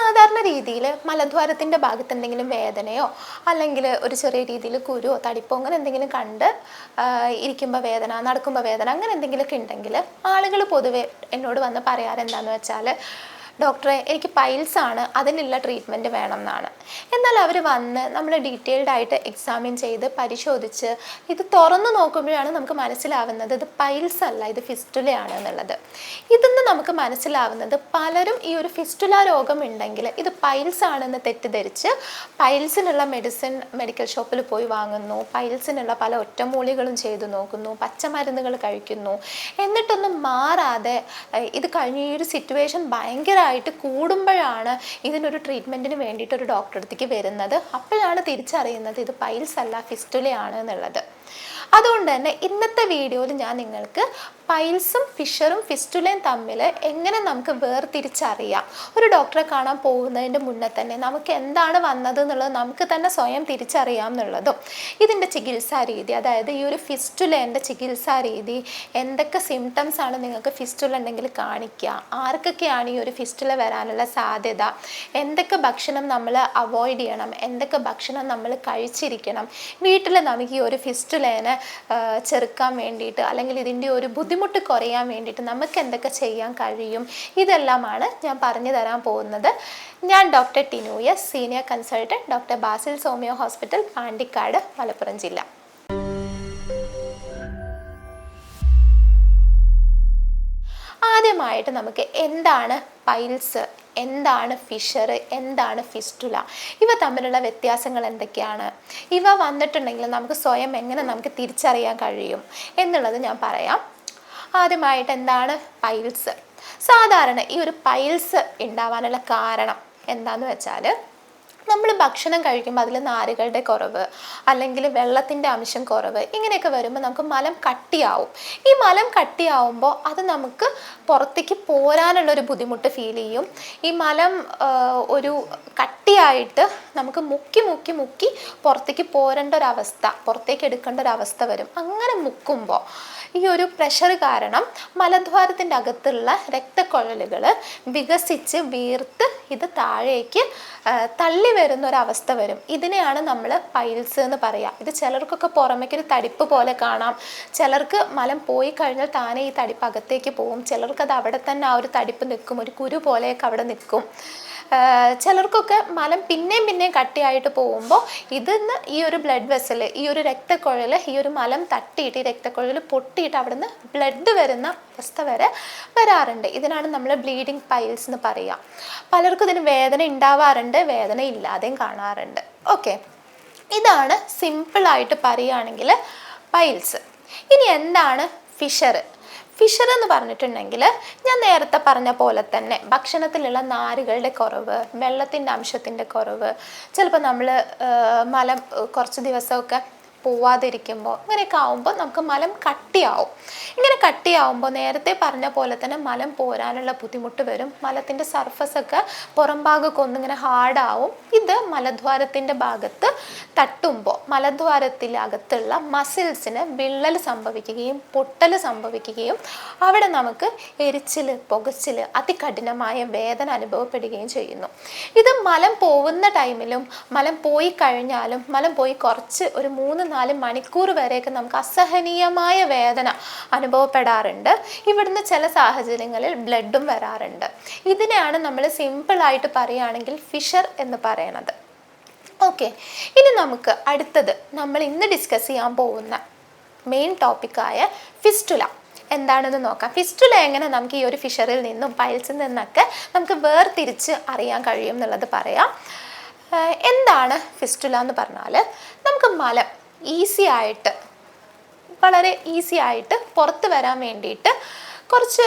സാധാരണ രീതിയിൽ മലദ്വാരത്തിന്റെ ഭാഗത്ത് എന്തെങ്കിലും വേദനയോ അല്ലെങ്കിൽ ഒരു ചെറിയ രീതിയിൽ കുരുവോ തടിപ്പോ അങ്ങനെ എന്തെങ്കിലും കണ്ട് ഇരിക്കുമ്പോൾ വേദന നടക്കുമ്പോൾ വേദന അങ്ങനെ എന്തെങ്കിലുമൊക്കെ ഉണ്ടെങ്കിൽ ആളുകൾ പൊതുവെ എന്നോട് വന്ന് പറയാറ് എന്താണെന്ന് വെച്ചാൽ ഡോക്ടറെ എനിക്ക് പൈൽസ് ആണ് അതിനുള്ള ട്രീറ്റ്മെന്റ് വേണം എന്നാണ് എന്നാൽ അവർ വന്ന് നമ്മൾ ഡീറ്റെയിൽഡ് ആയിട്ട് എക്സാമിൻ ചെയ്ത് പരിശോധിച്ച് ഇത് തുറന്നു നോക്കുമ്പോഴാണ് നമുക്ക് മനസ്സിലാവുന്നത് ഇത് പൈൽസ് അല്ല ഇത് ഫിസ്റ്റുലയാണ് എന്നുള്ളത് ഇതിന്ന് നമുക്ക് മനസ്സിലാവുന്നത് പലരും ഈ ഒരു ഫിസ്റ്റുല രോഗം ഉണ്ടെങ്കിൽ ഇത് പൈൽസ് ആണെന്ന് തെറ്റിദ്ധരിച്ച് പൈൽസിനുള്ള മെഡിസിൻ മെഡിക്കൽ ഷോപ്പിൽ പോയി വാങ്ങുന്നു പൈൽസിനുള്ള പല ഒറ്റമൂലികളും ചെയ്തു നോക്കുന്നു പച്ചമരുന്നുകൾ കഴിക്കുന്നു. എന്നിട്ടൊന്നും മാറാതെ ഇത് കഴിഞ്ഞ ഈ ഒരു സിറ്റുവേഷൻ ഭയങ്കരമായിട്ട് കൂടുമ്പോഴാണ് ഇതിനൊരു ട്രീറ്റ്മെന്റിന് വേണ്ടിയിട്ട് ഒരു ഡോക്ടറെ അടുത്തേക്ക് വരുന്നത്. അപ്പോഴാണ് തിരിച്ചറിയുന്നത് ഇത് പൈൽസ് അല്ല ഫിസ്റ്റുലയാണ് എന്നുള്ളത്. അതുകൊണ്ട് തന്നെ ഇന്നത്തെ വീഡിയോയിൽ ഞാൻ നിങ്ങൾക്ക് പൈൽസും ഫിഷറും ഫിസ്റ്റുലയും തമ്മിൽ എങ്ങനെ നമുക്ക് വേർതിരിച്ചറിയാം. ഒരു ഡോക്ടറെ കാണാൻ പോകുന്നതിന്റെ മുന്നേ തന്നെ നമുക്ക് എന്താണ് വന്നത് എന്നുള്ളത് നമുക്ക് തന്നെ സ്വയം തിരിച്ചറിയാം എന്നുള്ളതും. ഇതിന്റെ ചികിത്സാ രീതി അതായത് ഈ ഒരു ഫിസ്റ്റുലേന്റെ ചികിത്സാ രീതി എന്തൊക്കെ സിംറ്റംസ് ആണ് നിങ്ങൾക്ക് ഫിസ്റ്റുല ഉണ്ടെങ്കിൽ കാണിക്കുക ആർക്കൊക്കെയാണ് ഈ ഒരു ഫിസ്റ്റുല വരാനുള്ള സാധ്യത എന്തൊക്കെ ഭക്ഷണം നമ്മൾ അവോയ്ഡ് ചെയ്യണം എന്തൊക്കെ ഭക്ഷണം നമ്മൾ കഴിച്ചിരിക്കണം വീട്ടിൽ നമുക്ക് ഈ ഒരു ഫിസ്റ്റുലേനെ ചെറുക്കാൻ വേണ്ടിയിട്ട് അല്ലെങ്കിൽ ഇതിന്റെ ഒരു ബുദ്ധിമുട്ട് കുറയാൻ വേണ്ടിയിട്ട് നമുക്ക് എന്തൊക്കെ ചെയ്യാൻ കഴിയും? ഇതെല്ലാമാണ് ഞാൻ പറഞ്ഞു തരാൻ പോകുന്നത്. ഞാൻ doctor Tinoya senior consultant doctor Basil Somio hospital Pandikkad Malappuram ജില്ല. ആദ്യമായിട്ട് നമുക്ക് എന്താണ് പൈൽസ് എന്താണ് ഫിഷർ എന്താണ് ഫിസ്റ്റുല? ഇവ തമ്മിലുള്ള വ്യത്യാസങ്ങൾ എന്തൊക്കെയാണ്? ഇവ വന്നിട്ടുണ്ടെങ്കിൽ നമുക്ക് സ്വയം എങ്ങനെ നമുക്ക് തിരിച്ചറിയാൻ കഴിയും എന്നുള്ളത് ഞാൻ പറയാം. ആദ്യമായിട്ട് എന്താണ് പൈൽസ്? സാധാരണ ഈ ഒരു പൈൽസ് ഉണ്ടാവാനുള്ള കാരണം എന്താന്ന് വെച്ചാൽ നമ്മൾ ഭക്ഷണം കഴിക്കുമ്പോൾ അതിൽ നാരുകളുടെ കുറവ് അല്ലെങ്കിൽ വെള്ളത്തിന്റെ അംശം കുറവ് ഇങ്ങനെയൊക്കെ വരുമ്പോൾ നമുക്ക് മലം കട്ടിയാവും. ഈ മലം കട്ടിയാവുമ്പോൾ അത് നമുക്ക് പുറത്തേക്ക് പോരാനുള്ള ഒരു ബുദ്ധിമുട്ട് ഫീൽ ചെയ്യും. ഈ മലം ഒരു കട്ടിയായിട്ട് നമുക്ക് മുക്കി മുക്കി മുക്കി പുറത്തേക്ക് പോരേണ്ട ഒരു അവസ്ഥ പുറത്തേക്ക് എടുക്കേണ്ട ഒരു അവസ്ഥ വരും. അങ്ങനെ മുക്കുമ്പോൾ ഈ ഒരു പ്രഷർ കാരണം മലദ്വാരത്തിന്റെ അകത്തുള്ള രക്തക്കുഴലുകൾ വികസിച്ച് വീർത്ത് ഇത് താഴേക്ക് തള്ളി വരുന്ന ഒരു അവസ്ഥ വരും. ഇതിനെയാണ് നമ്മൾ പൈൽസ് എന്ന് പറയുക ഇത് ചിലർക്കൊക്കെ പുറമേക്ക് ഒരു തടിപ്പ് പോലെ കാണാം. ചിലർക്ക് മലം പോയി കഴിഞ്ഞാൽ താനേ ഈ തടിപ്പ് അകത്തേക്ക് പോകും ചിലർക്ക് അത് അവിടെ തന്നെ ആ ഒരു തടിപ്പ് നിൽക്കും. ഒരു കുരു പോലെയൊക്കെ അവിടെ നിൽക്കും. ചിലർക്കൊക്കെ മലം പിന്നെയും പിന്നെയും കട്ടിയായിട്ട് പോകുമ്പോൾ ഇതിന്ന് ഈ ഒരു ബ്ലഡ് വെസൽ ഈ ഒരു രക്തക്കുഴൽ ഈ ഒരു മലം തട്ടിയിട്ട് ഈ രക്തക്കുഴൽ പൊട്ടിയിട്ട് അവിടുന്ന് ബ്ലഡ് വരുന്ന അവസ്ഥ വരെ വരാറുണ്ട്. ഇതിനാണ് നമ്മൾ ബ്ലീഡിങ് പൈൽസ് എന്ന് പറയുക പലർക്കും ഇതിന് വേദന ഉണ്ടാവാറുണ്ട് വേദന ഇല്ലാതെയും കാണാറുണ്ട്. ഓക്കെ ഇതാണ് സിമ്പിളായിട്ട് പറയുകയാണെങ്കിൽ പൈൽസ് ഇനി എന്താണ് ഫിഷർ ഫിഷർ എന്ന് പറഞ്ഞിട്ടുണ്ടെങ്കിൽ ഞാൻ നേരത്തെ പറഞ്ഞ പോലെ തന്നെ ഭക്ഷണത്തിലുള്ള നാരുകളുടെ കുറവ് വെള്ളത്തിന്റെ അംശത്തിന്റെ കുറവ് ചിലപ്പോൾ നമ്മൾ മലം കുറച്ച് ദിവസമൊക്കെ പോവാതിരിക്കുമ്പോൾ ഇങ്ങനെയൊക്കെ ആവുമ്പോൾ നമുക്ക് മലം കട്ടിയാവും. ഇങ്ങനെ കട്ടിയാവുമ്പോൾ നേരത്തെ പറഞ്ഞ പോലെ തന്നെ മലം പോരാനുള്ള ബുദ്ധിമുട്ട് വരും. മലത്തിന്റെ സർഫസ് ഒക്കെ പുറം ഭാഗമൊക്കെ ഒന്നിങ്ങനെ ഹാർഡാവും ഇത് മലദ്വാരത്തിന്റെ ഭാഗത്ത് തട്ടുമ്പോൾ മലദ്വാരത്തിലകത്തുള്ള മസിൽസിന് വിള്ളൽ സംഭവിക്കുകയും പൊട്ടൽ സംഭവിക്കുകയും അവിടെ നമുക്ക് എരിച്ചിൽ പുകച്ചിൽ അതികഠിനമായ വേദന അനുഭവപ്പെടുകയും ചെയ്യുന്നു. ഇത് മലം പോകുന്ന ടൈമിലും മലം പോയി കഴിഞ്ഞാലും മലം പോയി കുറച്ച് ഒരു മൂന്ന് നാല് മണിക്കൂർ വരെയൊക്കെ നമുക്ക് അസഹനീയമായ വേദന അനുഭവപ്പെടാറുണ്ട്. ഇവിടുന്ന് ചില സാഹചര്യങ്ങളിൽ ബ്ലഡും വരാറുണ്ട്. ഇതിനെയാണ് നമ്മൾ സിമ്പിളായിട്ട് പറയുകയാണെങ്കിൽ ഫിഷർ എന്ന് പറയണത്. ഓക്കെ ഇനി നമുക്ക് അടുത്തത് നമ്മൾ ഇന്ന് ഡിസ്കസ് ചെയ്യാൻ പോകുന്ന മെയിൻ ടോപ്പിക്കായ ഫിസ്റ്റുല എന്താണെന്ന് നോക്കാം. ഫിസ്റ്റുല എങ്ങനെ നമുക്ക് ഈ ഒരു ഫിഷറിൽ നിന്നും പൈൽസിൽ നിന്നൊക്കെ നമുക്ക് വേർതിരിച്ച് അറിയാൻ കഴിയും എന്നുള്ളത് പറയാം. എന്താണ് ഫിസ്റ്റുല എന്ന് പറഞ്ഞാൽ നമുക്ക് മലം ഈസി ആയിട്ട് വളരെ ഈസി ആയിട്ട് പുറത്ത് വരാൻ വേണ്ടിയിട്ട് കുറച്ച്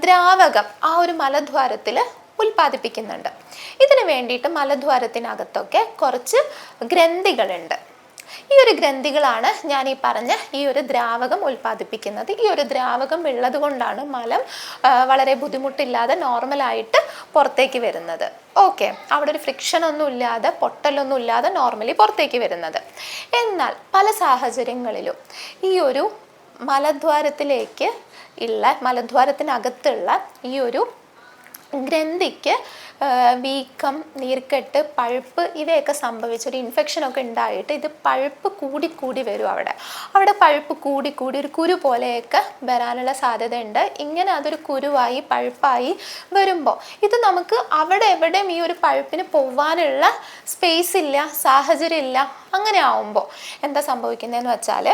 ദ്രാവകം ആ ഒരു മലദ്വാരത്തിൽ ഉൽപ്പാദിപ്പിക്കുന്നുണ്ട്. ഇതിന് വേണ്ടിയിട്ട് മലദ്വാരത്തിനകത്തൊക്കെ കുറച്ച് ഗ്രന്ഥികളുണ്ട്. ഈ ഒരു ഗ്രന്ഥികളാണ് ഞാൻ ഈ പറഞ്ഞ ഈ ഒരു ദ്രാവകം ഉൽപ്പാദിപ്പിക്കുന്നത്. ഈ ഒരു ദ്രാവകം ഉള്ളത് കൊണ്ടാണ് മലം വളരെ ബുദ്ധിമുട്ടില്ലാതെ നോർമലായിട്ട് പുറത്തേക്ക് വരുന്നത്. ഓക്കെ അവിടെ ഒരു ഫ്രിക്ഷൻ ഒന്നും ഇല്ലാതെ പൊട്ടലൊന്നും ഇല്ലാതെ നോർമലി പുറത്തേക്ക് വരുന്നത്. എന്നാൽ പല സാഹചര്യങ്ങളിലും ഈ ഒരു മലദ്വാരത്തിലേക്ക് ഉള്ള മലദ്വാരത്തിനകത്തുള്ള ഈ ഒരു ഗ്രന്ഥിക്ക് വീക്കം നീർക്കെട്ട് പഴുപ്പ് ഇവയൊക്കെ സംഭവിച്ച് ഒരു ഇൻഫെക്ഷൻ ഒക്കെ ഉണ്ടായിട്ട് ഇത് പഴുപ്പ് കൂടിക്കൂടി കൂടി വരും അവിടെ. അവിടെ പഴുപ്പ് കൂടിക്കൂടി കൂടി ഒരു കുരു പോലെയൊക്കെ വരാനുള്ള സാധ്യതയുണ്ട്. ഇങ്ങനെ അതൊരു കുരുവായി പഴുപ്പായി വരുമ്പോൾ ഇത് നമുക്ക് അവിടെ എവിടെയും ഈ ഒരു പഴുപ്പിന് പോവാനുള്ള സ്പേസ് ഇല്ല സാഹചര്യം ഇല്ല. അങ്ങനെ ആവുമ്പോൾ എന്താ സംഭവിക്കുന്നതെന്ന് വെച്ചാൽ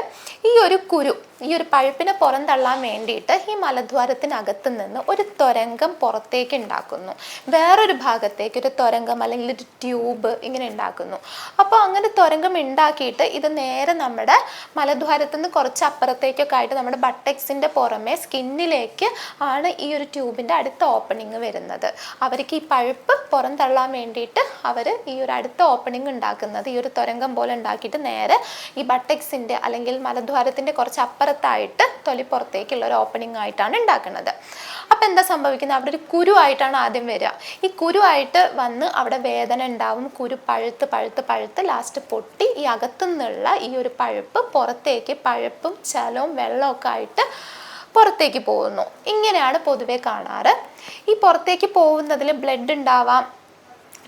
ഈ ഒരു കുരു ഈ ഒരു പഴുപ്പിനെ പുറന്തള്ളാൻ വേണ്ടിയിട്ട് ഈ മലദ്വാരത്തിനകത്ത് നിന്ന് ഒരു തുരങ്കം പുറത്തേക്ക് ഉണ്ടാക്കുന്നു. വേറൊരു ഭാഗത്തേക്ക് ഒരു തുരങ്കം അല്ലെങ്കിൽ ഒരു ട്യൂബ് ഇങ്ങനെ ഉണ്ടാക്കുന്നു. അപ്പോൾ അങ്ങനെ തുരങ്കം ഉണ്ടാക്കിയിട്ട് ഇത് നേരെ നമ്മുടെ മലദ്വാരത്ത് നിന്ന് കുറച്ച് അപ്പുറത്തേക്കൊക്കെ ആയിട്ട് നമ്മുടെ ബട്ടക്സിന്റെ പുറമെ സ്കിന്നിലേക്ക് ആണ് ഈ ഒരു ട്യൂബിന്റെ അടുത്ത ഓപ്പണിങ് വരുന്നത്. അവർക്ക് ഈ പഴുപ്പ് പുറന്തള്ളാൻ വേണ്ടിയിട്ട് അവർ ഈ ഒരു അടുത്ത ഓപ്പണിങ് ഉണ്ടാക്കുന്നത് ഈ ഒരു തുരങ്കം പോലെ ഉണ്ടാക്കിയിട്ട് നേരെ ഈ ബട്ടക്സിന്റെ അല്ലെങ്കിൽ മലദ്വാരത്തിന്റെ കുറച്ച് അപ്പുറത്തായിട്ട് തൊലി പുറത്തേക്കുള്ള ഒരു ഓപ്പണിംഗ് ആയിട്ടാണ് ഉണ്ടാക്കുന്നത്. അപ്പം എന്താ സംഭവിക്കുന്നത്? അവിടെ ഒരു കുരുവായിട്ടാണ് ആദ്യം വരിക. ഈ കുരുവായിട്ട് വന്ന് അവിടെ വേദന ഉണ്ടാവും. കുരു പഴുത്ത് പഴുത്ത് പഴുത്ത് ലാസ്റ്റ് പൊട്ടി ഈ അകത്തു നിന്നുള്ള ഈ ഒരു പഴുപ്പ് പുറത്തേക്ക് പഴുപ്പും ചലവും വെള്ളമൊക്കെ ആയിട്ട് പുറത്തേക്ക് പോകുന്നു. ഇങ്ങനെയാണ് പൊതുവെ കാണാറ്. ഈ പുറത്തേക്ക് പോകുന്നതിൽ ബ്ലഡ് ഉണ്ടാവാം.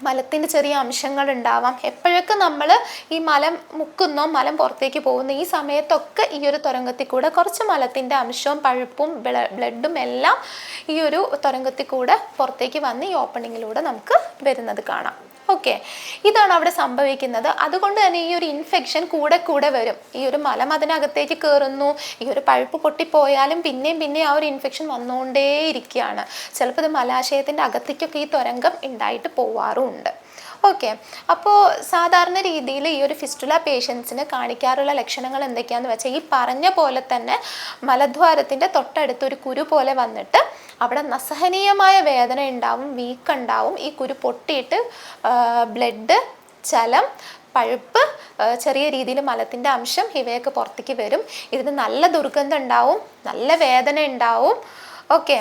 മലത്തിന്റെ ചെറിയ അംശങ്ങൾ ഉണ്ടാവാം എപ്പോഴൊക്കെ നമ്മൾ ഈ മലം മുക്കുന്നോ മലം പുറത്തേക്ക് പോകുന്ന ഈ സമയത്തൊക്കെ ഈ ഒരു തുരങ്കത്തിൽ കൂടെ കുറച്ച് മലത്തിന്റെ അംശവും പഴുപ്പും ബ്ലഡും എല്ലാം ഈ ഒരു തുരങ്കത്തിൽ കൂടെ പുറത്തേക്ക് വന്ന് ഈ ഓപ്പണിങ്ങിലൂടെ നമുക്ക് വരുന്നത് കാണാം. ഓക്കെ ഇതാണ് അവിടെ സംഭവിക്കുന്നത്. അതുകൊണ്ട് തന്നെ ഈ ഒരു ഇൻഫെക്ഷൻ കൂടെ കൂടെ വരും. ഈ ഒരു മലം അതിനകത്തേക്ക് കയറുന്നു ഈ ഒരു പഴുപ്പ് പൊട്ടിപ്പോയാലും പിന്നെയും പിന്നെയും ആ ഒരു ഇൻഫെക്ഷൻ വന്നുകൊണ്ടേ ഇരിക്കുകയാണ് ചിലപ്പോൾ ഇത് മലാശയത്തിന്റെ അകത്തേക്കൊക്കെ ഈ തുരങ്കം ഉണ്ടായിട്ട് പോവാറുമുണ്ട് ഓക്കെ. അപ്പോൾ സാധാരണ രീതിയിൽ ഈ ഒരു ഫിസ്റ്റുല പേഷ്യൻസിന് കാണിക്കാറുള്ള ലക്ഷണങ്ങൾ എന്തൊക്കെയാണെന്ന് വെച്ചാൽ ഈ പറഞ്ഞ പോലെ തന്നെ മലദ്വാരത്തിന്റെ തൊട്ടടുത്ത് ഒരു കുരു പോലെ വന്നിട്ട് അവിടെ നസഹനീയമായ വേദന ഉണ്ടാവും വീക്ക് ഉണ്ടാവും. ഈ കുരു പൊട്ടിയിട്ട് ബ്ലഡ് ചലം പഴുപ്പ് ചെറിയ രീതിയിൽ മലത്തിന്റെ അംശം ഇവയൊക്കെ പുറത്തേക്ക് വരും. ഇതിന് നല്ല ദുർഗന്ധം ഉണ്ടാവും നല്ല വേദന ഉണ്ടാവും. ഓക്കെ.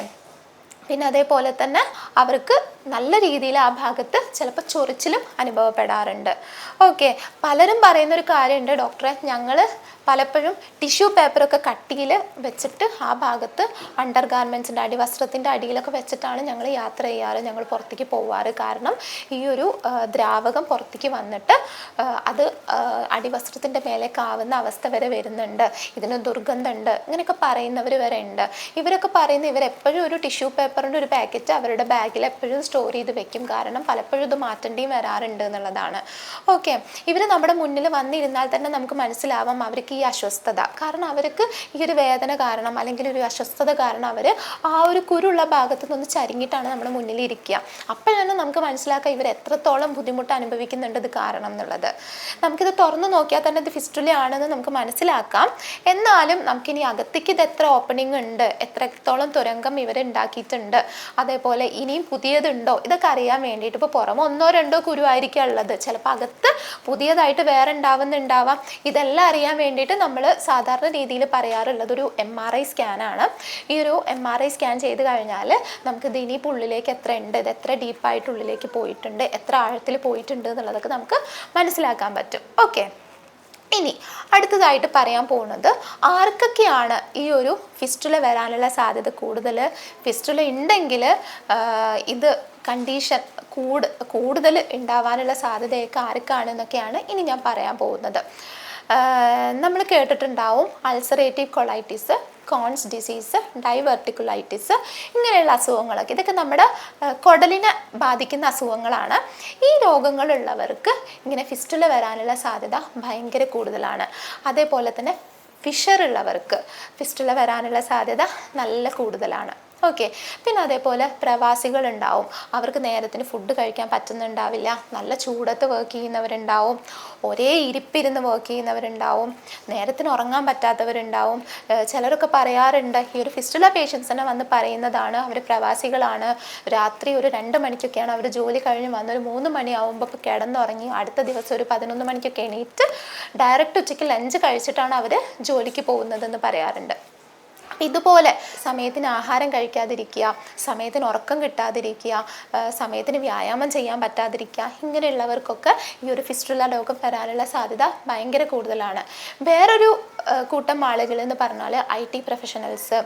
പിന്നെ അതേപോലെ തന്നെ അവർക്ക് നല്ല രീതിയിൽ ആ ഭാഗത്ത് ചിലപ്പോൾ ചൊറിച്ചിലും അനുഭവപ്പെടാറുണ്ട്. ഓക്കെ പലരും പറയുന്നൊരു കാര്യമുണ്ട് ഡോക്ടറെ ഞങ്ങൾ പലപ്പോഴും ടിഷ്യൂ പേപ്പറൊക്കെ കട്ടിയിൽ വെച്ചിട്ട് ആ ഭാഗത്ത് അണ്ടർ ഗാർമെൻസിന്റെ അടിവസ്ത്രത്തിന്റെ അടിയിലൊക്കെ വെച്ചിട്ടാണ് ഞങ്ങൾ യാത്ര ചെയ്യാറ് ഞങ്ങൾ പുറത്തേക്ക് പോവാറ്. കാരണം ഈ ഒരു ദ്രാവകം പുറത്തേക്ക് വന്നിട്ട് അത് അടിവസ്ത്രത്തിന്റെ മേലേക്ക് ആവുന്ന അവസ്ഥ വരെ വരുന്നുണ്ട്. ഇതിന് ദുർഗന്ധമുണ്ട്. ഇങ്ങനെയൊക്കെ പറയുന്നവർ വരെ ഉണ്ട്. ഇവരൊക്കെ പറയുന്ന ഇവരെപ്പോഴും ഒരു ടിഷ്യൂ പേപ്പറിന്റെ ഒരു പാക്കറ്റ് അവരുടെ ബാഗിൽ എപ്പോഴും സ്റ്റോർ ചെയ്ത് വെക്കും. കാരണം പലപ്പോഴും ഇത് മാറ്റേണ്ടിയും വരാറുണ്ട് എന്നുള്ളതാണ്. ഓക്കെ ഇവർ നമ്മുടെ മുന്നിൽ വന്നിരുന്നാൽ തന്നെ നമുക്ക് മനസ്സിലാവാം. അവർക്ക് അസ്വസ്ഥത. കാരണം അവർക്ക് ഈ ഒരു വേദന കാരണം അല്ലെങ്കിൽ ഒരു അസ്വസ്ഥത കാരണം അവർ ആ ഒരു കുരുള്ള ഭാഗത്ത് നിന്ന് ചരിഞ്ഞിട്ടാണ് നമ്മുടെ മുന്നിൽ ഇരിക്കുക. അപ്പോഴാണ് നമുക്ക് മനസ്സിലാക്കുക ഇവർ എത്രത്തോളം ബുദ്ധിമുട്ട് അനുഭവിക്കുന്നുണ്ട് ഇത് കാരണം എന്നുള്ളത്. നമുക്കിത് തുറന്നു നോക്കിയാൽ തന്നെ ഇത് ഫിസ്റ്റുല ആണെന്ന് നമുക്ക് മനസ്സിലാക്കാം. എന്നാലും നമുക്കിനി അകത്തേക്ക് ഇത് എത്ര ഓപ്പണിംഗ് ഉണ്ട് എത്രത്തോളം തുരങ്കം ഇവർ ഉണ്ടാക്കിയിട്ടുണ്ട് അതേപോലെ ഇനിയും പുതിയതുണ്ടോ ഇതൊക്കെ അറിയാൻ വേണ്ടിയിട്ട് ഇപ്പോൾ പുറമെ ഒന്നോ രണ്ടോ കുരുവായിരിക്കും ഉള്ളത്. ചിലപ്പോൾ അകത്ത് പുതിയതായിട്ട് വേറെ ഉണ്ടാവുന്നുണ്ടാവാം. ഇതെല്ലാം അറിയാൻ വേണ്ടിയിട്ട് നമ്മൾ സാധാരണ രീതിയിൽ പറയാറുള്ളത് ഒരു എം ആർ ഐ സ്കാനാണ് ഈ ഒരു എം ആർ ഐ സ്കാൻ ചെയ്ത് കഴിഞ്ഞാൽ നമുക്ക് ഇത് ഇനിയിപ്പോൾ ഉള്ളിലേക്ക് എത്ര ഉണ്ട് ഇത് എത്ര ഡീപ്പായിട്ട് ഉള്ളിലേക്ക് പോയിട്ടുണ്ട് എത്ര ആഴത്തിൽ പോയിട്ടുണ്ട് എന്നുള്ളതൊക്കെ നമുക്ക് മനസ്സിലാക്കാൻ പറ്റും. ഓക്കെ ഇനി അടുത്തതായിട്ട് പറയാൻ പോകുന്നത് ആർക്കൊക്കെയാണ് ഈ ഒരു ഫിസ്റ്റുല വരാനുള്ള സാധ്യത കൂടുതൽ? ഫിസ്റ്റുല ഉണ്ടെങ്കിൽ ഇത് കണ്ടീഷൻ കൂട് കൂടുതൽ ഉണ്ടാവാനുള്ള സാധ്യതയൊക്കെ ആർക്കാണെന്നൊക്കെയാണ് ഇനി ഞാൻ പറയാൻ പോകുന്നത്. നമ്മൾ കേട്ടിട്ടുണ്ടാവും ulcerative colitis Crohn's disease diverticulitis ഇങ്ങനെയുള്ള അസുഖങ്ങളൊക്കെ. ഇതൊക്കെ നമ്മുടെ കുടലിനെ ബാധിക്കുന്ന അസുഖങ്ങളാണ്. ഈ രോഗങ്ങളുള്ളവർക്ക് ഇങ്ങനെ ഫിസ്റ്റുല വരാനുള്ള സാധ്യത ഭയങ്കര കൂടുതലാണ്. അതേപോലെ തന്നെ ഫിഷർ ഉള്ളവർക്ക് ഫിസ്റ്റുല വരാനുള്ള സാധ്യത നല്ല കൂടുതലാണ്. ഓക്കെ. പിന്നെ അതേപോലെ പ്രവാസികൾ ഉണ്ടാവും അവർക്ക് നേരത്തിന് ഫുഡ് കഴിക്കാൻ പറ്റുന്നുണ്ടാവില്ല. നല്ല ചൂടത്ത് വർക്ക് ചെയ്യുന്നവരുണ്ടാവും. ഒരേ ഇരിപ്പിരുന്ന് വർക്ക് ചെയ്യുന്നവരുണ്ടാവും. നേരത്തിന് ഉറങ്ങാൻ പറ്റാത്തവരുണ്ടാവും. ചിലരൊക്കെ പറയാറുണ്ട് ഈ ഒരു ഫിസ്റ്റുല പേഷ്യൻസ് തന്നെ വന്ന് പറയുന്നതാണ് അവർ പ്രവാസികളാണ്. രാത്രി ഒരു രണ്ട് മണിക്കൊക്കെയാണ് അവർ ജോലി കഴിഞ്ഞ് വന്ന് ഒരു മൂന്ന് മണിയാവുമ്പോൾ കിടന്നുറങ്ങി അടുത്ത ദിവസം ഒരു പതിനൊന്ന് മണിക്കൊക്കെ എണീറ്റ് ഡയറക്റ്റ് ഉച്ചയ്ക്ക് ലഞ്ച് കഴിച്ചിട്ടാണ് അവർ ജോലിക്ക് പോകുന്നതെന്ന് പറയാറുണ്ട്. അപ്പം ഇതുപോലെ സമയത്തിന് ആഹാരം കഴിക്കാതിരിക്കുക സമയത്തിന് ഉറക്കം കിട്ടാതിരിക്കുക സമയത്തിന് വ്യായാമം ചെയ്യാൻ പറ്റാതിരിക്കുക ഇങ്ങനെയുള്ളവർക്കൊക്കെ ഈ ഒരു ഫിസ്റ്റുള്ള രോഗം വരാനുള്ള സാധ്യത ഭയങ്കര കൂടുതലാണ്. വേറൊരു കൂട്ടം ആളുകൾ എന്ന് പറഞ്ഞാൽ ഐ ടി പ്രൊഫഷണൽസ്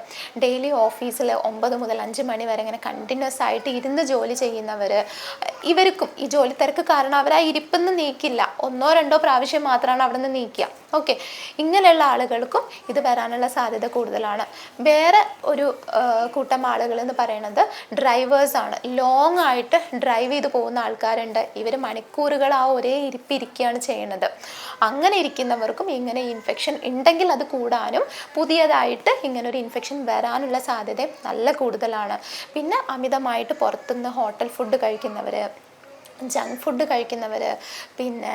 ഡെയിലി ഓഫീസിൽ ഒമ്പത് മുതൽ അഞ്ച് മണി വരെ ഇങ്ങനെ കണ്ടിന്യൂസ് ആയിട്ട് ഇരുന്ന് ജോലി ചെയ്യുന്നവർ ഇവർക്കും ഈ ജോലി തിരക്ക് കാരണം അവർ ആ ഇരിപ്പെന്ന് നീക്കില്ല. ഒന്നോ രണ്ടോ പ്രാവശ്യം മാത്രമാണ് അവിടെ നിന്ന് നീക്കുക. ഓക്കെ ഇങ്ങനെയുള്ള ആളുകൾക്കും ഇത് വരാനുള്ള സാധ്യത കൂടുതലാണ്. വേറെ ഒരു കൂട്ടം ആളുകൾ എന്ന് പറയുന്നത് ഡ്രൈവേഴ്സാണ് ലോങ് ആയിട്ട് ഡ്രൈവ് ചെയ്ത് പോകുന്ന ആൾക്കാരുണ്ട്. ഇവർ മണിക്കൂറുകൾ ആ ഒരേ ഇരിപ്പിരിക്കുകയാണ് ചെയ്യുന്നത്. അങ്ങനെ ഇരിക്കുന്നവർക്കും ഇങ്ങനെ ഇൻഫെക്ഷൻ ഉണ്ടെങ്കിൽ അത് കൂടാനും പുതിയതായിട്ട് ഇങ്ങനെ ഒരു ഇൻഫെക്ഷൻ വരാനുള്ള സാധ്യത നല്ല കൂടുതലാണ്. പിന്നെ അമിതമായിട്ട് പുറത്തുനിന്ന് ഹോട്ടൽ ഫുഡ് കഴിക്കുന്നവർ ജങ്ക് ഫുഡ് കഴിക്കുന്നവർ പിന്നെ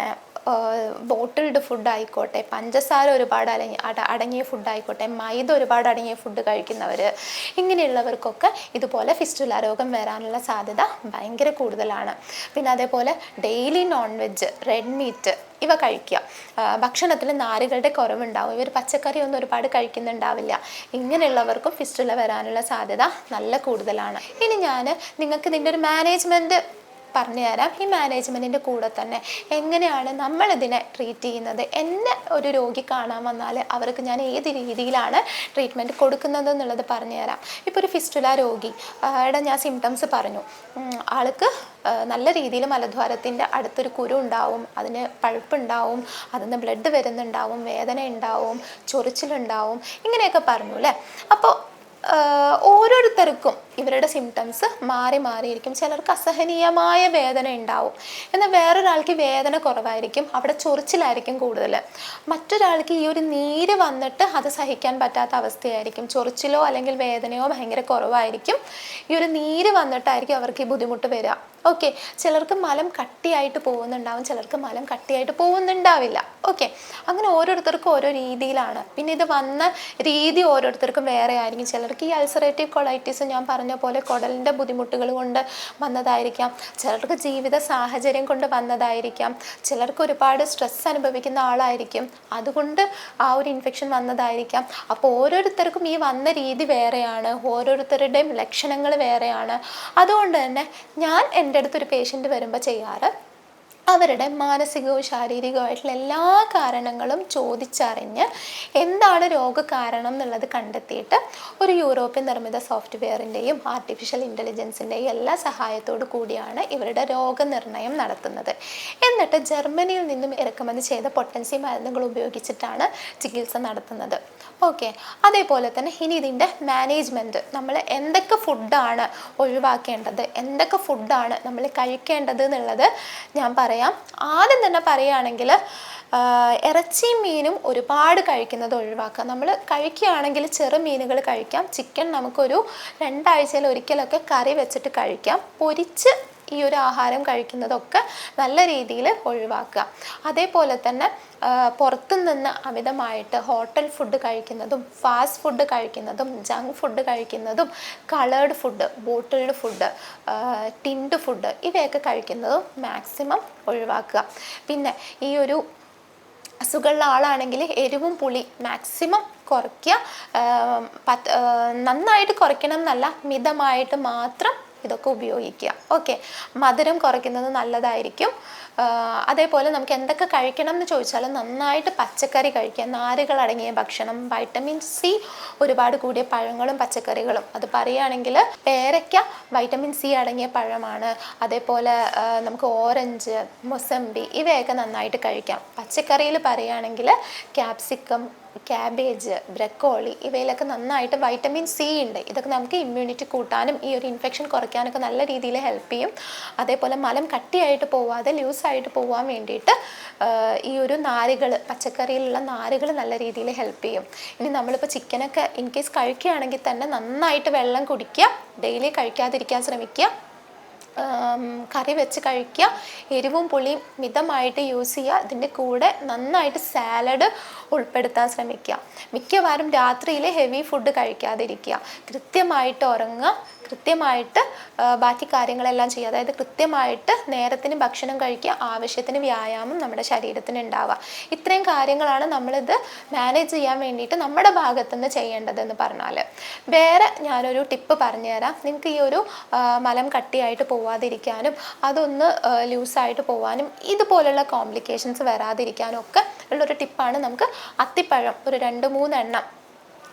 ബോട്ടിൽഡ് ഫുഡ് ആയിക്കോട്ടെ പഞ്ചസാര ഒരുപാട് അടങ്ങി അടങ്ങിയ ഫുഡ് ആയിക്കോട്ടെ മൈദ ഒരുപാട് അടങ്ങിയ ഫുഡ് കഴിക്കുന്നവർ ഇങ്ങനെയുള്ളവർക്കൊക്കെ ഇതുപോലെ ഫിസ്റ്റുല രോഗം വരാനുള്ള സാധ്യത ഭയങ്കര കൂടുതലാണ്. പിന്നെ അതേപോലെ daily non veg red meat ഇവ കഴിക്കുക ഭക്ഷണത്തിൽ നാരുകളുടെ കുറവുണ്ടാവും ഇവർ പച്ചക്കറി ഒന്നും ഒരുപാട് കഴിക്കുന്നുണ്ടാവില്ല. ഇങ്ങനെയുള്ളവർക്കും ഫിസ്റ്റുല വരാനുള്ള സാധ്യത നല്ല കൂടുതലാണ്. ഇനി ഞാൻ നിങ്ങൾക്ക് ഇതിന്റെ ഒരു മാനേജ്മെന്റ് പറഞ്ഞു തരാം ഈ മാനേജ്മെന്റിന്റെ കൂടെ തന്നെ. എങ്ങനെയാണ് നമ്മളിതിനെ ട്രീറ്റ് ചെയ്യുന്നത്? എന്നെ ഒരു രോഗി കാണാൻ വന്നാൽ അവർക്ക് ഞാൻ ഏത് രീതിയിലാണ് ട്രീറ്റ്മെന്റ് കൊടുക്കുന്നത് എന്നുള്ളത് പറഞ്ഞു തരാം. ഇപ്പോൾ ഒരു ഫിസ്റ്റുല രോഗി ആടെ ഞാൻ സിംറ്റംസ് പറഞ്ഞു. ആൾക്ക് നല്ല രീതിയിൽ മലദ്വാരത്തിന്റെ അടുത്തൊരു കുരു ഉണ്ടാവും അതിന് പഴുപ്പുണ്ടാവും അതിൽ നിന്ന് ബ്ലഡ് വരുന്നുണ്ടാവും വേദന ഉണ്ടാവും ചൊറിച്ചിലുണ്ടാവും ഇങ്ങനെയൊക്കെ പറഞ്ഞു അല്ലേ അപ്പോൾ ഓരോരുത്തർക്കും ഇവരുടെ സിംറ്റംസ് മാറി മാറിയിരിക്കും. ചിലർക്ക് അസഹനീയമായ വേദന ഉണ്ടാവും. എന്നാൽ വേറൊരാൾക്ക് വേദന കുറവായിരിക്കും. അവിടെ ചൊറിച്ചിലായിരിക്കും കൂടുതൽ. മറ്റൊരാൾക്ക് ഈ ഒരു നീര് വന്നിട്ട് അത് സഹിക്കാൻ പറ്റാത്ത അവസ്ഥയായിരിക്കും. ചൊറിച്ചിലോ അല്ലെങ്കിൽ വേദനയോ ഭയങ്കര കുറവായിരിക്കും. ഈ ഒരു നീര് വന്നിട്ടായിരിക്കും അവർക്ക് ഈ ബുദ്ധിമുട്ട് വരിക. ഓക്കെ ചിലർക്ക് മലം കട്ടിയായിട്ട് പോകുന്നുണ്ടാവും. ചിലർക്ക് മലം കട്ടിയായിട്ട് പോകുന്നുണ്ടാവില്ല. ഓക്കെ അങ്ങനെ ഓരോരുത്തർക്കും ഓരോ രീതിയിലാണ്. പിന്നെ ഇത് വന്ന രീതി ഓരോരുത്തർക്കും വേറെ ആയിരിക്കും. ചിലർക്ക് ഈ അൾസറേറ്റീവ് കൊളൈറ്റിസ് ഞാൻ പറഞ്ഞ പോലെ കുടലിന്റെ ബുദ്ധിമുട്ടുകൾ കൊണ്ട് വന്നതായിരിക്കാം. ചിലർക്ക് ജീവിത സാഹചര്യം കൊണ്ട് വന്നതായിരിക്കാം. ചിലർക്ക് ഒരുപാട് സ്ട്രെസ് അനുഭവിക്കുന്ന ആളായിരിക്കും. അതുകൊണ്ട് ആ ഒരു ഇൻഫെക്ഷൻ വന്നതായിരിക്കാം. അപ്പോൾ ഓരോരുത്തർക്കും ഈ വന്ന രീതി വേറെയാണ്. ഓരോരുത്തരുടെയും ലക്ഷണങ്ങൾ വേറെയാണ്. അതുകൊണ്ട് തന്നെ ഞാൻ എന്റെ അടുത്തൊരു പേഷ്യന്റ് വരുമ്പോൾ ചെയ്യാറ് അവരുടെ മാനസികവും ശാരീരികവുമായിട്ടുള്ള എല്ലാ കാരണങ്ങളും ചോദിച്ചറിഞ്ഞ് എന്താണ് രോഗകാരണം എന്നുള്ളത് കണ്ടെത്തിയിട്ട് ഒരു യൂറോപ്യൻ നിർമ്മിത സോഫ്റ്റ്വെയറിന്റെയും ആർട്ടിഫിഷ്യൽ ഇന്റലിജൻസിന്റെയും എല്ലാ സഹായത്തോടു കൂടിയാണ് ഇവരുടെ രോഗനിർണയം നടത്തുന്നത്. എന്നിട്ട് ജർമ്മനിയിൽ നിന്നും ഇറക്കുമതി ചെയ്ത പൊട്ടൻസി മരുന്നുകൾ ഉപയോഗിച്ചിട്ടാണ് ചികിത്സ നടത്തുന്നത്. ഓക്കെ. അതേപോലെ തന്നെ ഇനി ഇതിന്റെ മാനേജ്മെന്റ് നമ്മൾ എന്തൊക്കെ ഫുഡാണ് ഒഴിവാക്കേണ്ടത് എന്തൊക്കെ ഫുഡാണ് നമ്മൾ കഴിക്കേണ്ടത് എന്നുള്ളത് ഞാൻ പറയാം. ആദ്യം തന്നെ പറയുകയാണെങ്കിൽ ഇറച്ചിയും മീനും ഒരുപാട് കഴിക്കുന്നത് ഒഴിവാക്കുക. നമ്മൾ കഴിക്കുകയാണെങ്കിൽ ചെറു മീനുകൾ കഴിക്കാം. ചിക്കൻ നമുക്കൊരു രണ്ടാഴ്ചയിൽ ഒരിക്കലൊക്കെ കറി വെച്ചിട്ട് കഴിക്കാം. പൊരിച്ച് ഈ ഒരു ആഹാരം കഴിക്കുന്നതൊക്കെ നല്ല രീതിയിൽ ഒഴിവാക്കുക. അതേപോലെ തന്നെ പുറത്തു നിന്ന് അമിതമായിട്ട് ഹോട്ടൽ ഫുഡ് കഴിക്കുന്നതും ഫാസ്റ്റ് ഫുഡ് കഴിക്കുന്നതും ജങ്ക് ഫുഡ് കഴിക്കുന്നതും coloured food bottled food tinned food ഇവയൊക്കെ കഴിക്കുന്നതും മാക്സിമം ഒഴിവാക്കുക. പിന്നെ ഈ ഒരു അസുഖമുള്ള ആളാണെങ്കിൽ എരിവും പുളി മാക്സിമം കുറയ്ക്കുക. നന്നായിട്ട് കുറയ്ക്കണം എന്നല്ല മിതമായിട്ട് മാത്രം ഇതൊക്കെ ഉപയോഗിക്കുക. ഓക്കെ മധുരം കുറയ്ക്കുന്നത് നല്ലതായിരിക്കും. അതേപോലെ നമുക്ക് എന്തൊക്കെ കഴിക്കണം എന്ന് ചോദിച്ചാൽ നന്നായിട്ട് പച്ചക്കറി കഴിക്കുക. നാരുകൾ അടങ്ങിയ ഭക്ഷണം വൈറ്റമിൻ സി ഒരുപാട് കൂടിയ പഴങ്ങളും പച്ചക്കറികളും. അത് പറയുകയാണെങ്കിൽ പേരയ്ക്ക വൈറ്റമിൻ സി അടങ്ങിയ പഴമാണ്. അതേപോലെ നമുക്ക് ഓറഞ്ച് മൊസമ്പി ഇവയൊക്കെ നന്നായിട്ട് കഴിക്കാം. പച്ചക്കറിയിൽ പറയുകയാണെങ്കിൽ ക്യാപ്സിക്കം ക്യാബേജ് ബ്രക്കോളി ഇവയിലൊക്കെ നന്നായിട്ട് വൈറ്റമിൻ സി ഉണ്ട്. ഇതൊക്കെ നമുക്ക് ഇമ്മ്യൂണിറ്റി കൂട്ടാനും ഈ ഒരു ഇൻഫെക്ഷൻ കുറയ്ക്കാനൊക്കെ നല്ല രീതിയിൽ ഹെൽപ്പ് ചെയ്യും. അതേപോലെ മലം കട്ടിയായിട്ട് പോവാതെ ലൂസായിട്ട് പോകാൻ വേണ്ടിയിട്ട് ഈ ഒരു നാരുകൾ പച്ചക്കറിയിലുള്ള നാരുകൾ നല്ല രീതിയിൽ ഹെൽപ്പ് ചെയ്യും. ഇനി നമ്മളിപ്പോൾ ചിക്കനൊക്കെ ഇൻ കേസ് കഴിക്കുകയാണെങ്കിൽ തന്നെ നന്നായിട്ട് വെള്ളം കുടിക്കുക ഡെയിലി കഴിക്കാതിരിക്കാൻ ശ്രമിക്കുക. കറി വെച്ച് കഴിക്കുക. എരിവും പുളിയും മിതമായിട്ട് യൂസ് ചെയ്യുക. ഇതിന്റെ കൂടെ നന്നായിട്ട് സാലഡ് ഉൾപ്പെടുത്താൻ ശ്രമിക്കുക. മിക്കവാറും രാത്രിയിൽ ഹെവി ഫുഡ് കഴിക്കാതിരിക്കുക. കൃത്യമായിട്ട് ഉറങ്ങുക. കൃത്യമായിട്ട് ബാക്കി കാര്യങ്ങളെല്ലാം ചെയ്യുക. അതായത് കൃത്യമായിട്ട് നേരത്തിന് ഭക്ഷണം കഴിക്കുക. ആവശ്യത്തിന് വ്യായാമം നമ്മുടെ ശരീരത്തിന് ഉണ്ടാവുക. ഇത്രയും കാര്യങ്ങളാണ് നമ്മളിത് മാനേജ് ചെയ്യാൻ വേണ്ടിയിട്ട് നമ്മുടെ ഭാഗത്തുനിന്ന് ചെയ്യേണ്ടതെന്ന് പറഞ്ഞാൽ വേറെ ഞാനൊരു ടിപ്പ് പറഞ്ഞുതരാം. നിങ്ങൾക്ക് ഈ ഒരു മലം കട്ടിയായിട്ട് പോവാതിരിക്കാനും അതൊന്ന് ലൂസായിട്ട് പോവാനും ഇതുപോലുള്ള കോംപ്ലിക്കേഷൻസ് വരാതിരിക്കാനും ഒക്കെ ഉള്ളൊരു ടിപ്പാണ് നമുക്ക് അത്തിപ്പഴം ഒരു രണ്ട് മൂന്നെണ്ണം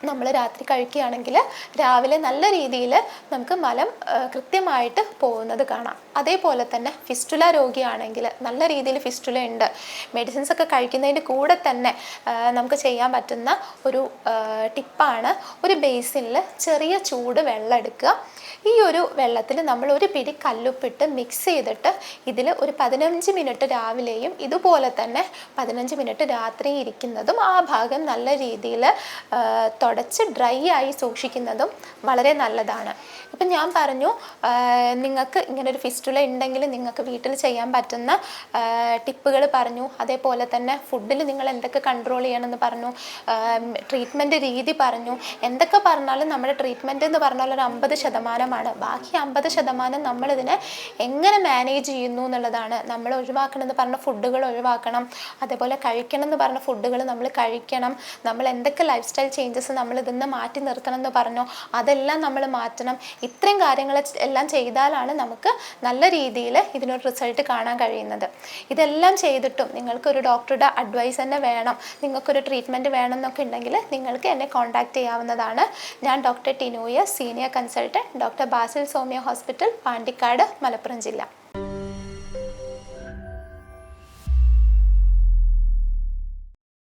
നമ്മൾ രാത്രി കഴിക്കുകയാണെങ്കിൽ രാവിലെ നല്ല രീതിയിൽ നമുക്ക് മലം കൃത്യമായിട്ട് പോകുന്നത് കാണാം. അതേപോലെ തന്നെ ഫിസ്റ്റുല രോഗിയാണെങ്കിൽ നല്ല രീതിയിൽ ഫിസ്റ്റുല ഉണ്ട്. മെഡിസിൻസ് ഒക്കെ കഴിക്കുന്നതിന്റെ കൂടെ തന്നെ നമുക്ക് ചെയ്യാൻ പറ്റുന്ന ഒരു ടിപ്പാണ് ഒരു ബേസിനിൽ ചെറിയ ചൂട് വെള്ളം എടുക്കുക. ഈ ഒരു വെള്ളത്തിൽ നമ്മൾ ഒരു പിടി കല്ലുപ്പിട്ട് മിക്സ് ചെയ്തിട്ട് ഇതിൽ ഒരു പതിനഞ്ച് മിനിറ്റ് രാവിലെയും ഇതുപോലെ തന്നെ പതിനഞ്ച് മിനിറ്റ് രാത്രി ഇരിക്കുന്നതും ആ ഭാഗം നല്ല രീതിയിൽ തുടച്ച് ഡ്രൈ ആയി സൂക്ഷിക്കുന്നതും വളരെ നല്ലതാണ്. ഇപ്പം ഞാൻ പറഞ്ഞു നിങ്ങൾക്ക് ഇങ്ങനെ ഒരു ഫിസ്റ്റുല ഉണ്ടെങ്കിൽ നിങ്ങൾക്ക് വീട്ടിൽ ചെയ്യാൻ പറ്റുന്ന ടിപ്പുകൾ പറഞ്ഞു. അതേപോലെ തന്നെ ഫുഡിൽ നിങ്ങൾ എന്തൊക്കെ കൺട്രോൾ ചെയ്യണമെന്ന് പറഞ്ഞു. ട്രീറ്റ്മെന്റ് രീതി പറഞ്ഞു. എന്തൊക്കെ പറഞ്ഞാലും നമ്മുടെ ട്രീറ്റ്മെന്റ് എന്ന് പറഞ്ഞാൽ ഒരു അമ്പത് ശതമാനമാണ് ബാക്കി അമ്പത് ശതമാനം നമ്മളിതിനെ എങ്ങനെ മാനേജ് ചെയ്യുന്നു എന്നുള്ളതാണ്. നമ്മൾ ഒഴിവാക്കണമെന്ന് പറഞ്ഞ ഫുഡുകൾ ഒഴിവാക്കണം. അതേപോലെ കഴിക്കണം എന്ന് പറഞ്ഞ ഫുഡുകൾ നമ്മൾ കഴിക്കണം. നമ്മൾ എന്തൊക്കെ ലൈഫ് സ്റ്റൈൽ ചേഞ്ചസ് നമ്മൾ ഇതിന്ന് മാറ്റി നിർത്തണം എന്ന് പറഞ്ഞോ. അതെല്ലാം നമ്മൾ മാറ്റണം. ഇത്രയും കാര്യങ്ങൾ എല്ലാം ചെയ്താലാണ് നമുക്ക് നല്ല രീതിയിൽ ഇതിനൊരു റിസൾട്ട് കാണാൻ കഴിയുന്നത്. ഇതെല്ലാം ചെയ്തിട്ടും നിങ്ങൾക്ക് ഒരു ഡോക്ടറുടെ അഡ്വൈസ് തന്നെ വേണം. നിങ്ങൾക്കൊരു ട്രീറ്റ്മെന്റ് വേണം എന്നൊക്കെ ഉണ്ടെങ്കിൽ നിങ്ങൾക്ക് എന്നെ കോൺടാക്റ്റ് ചെയ്യാവുന്നതാണ്. ഞാൻ doctor Tinoya senior consultant doctor Basil Soumya hospital Pandikkad Malappuram ജില്ല.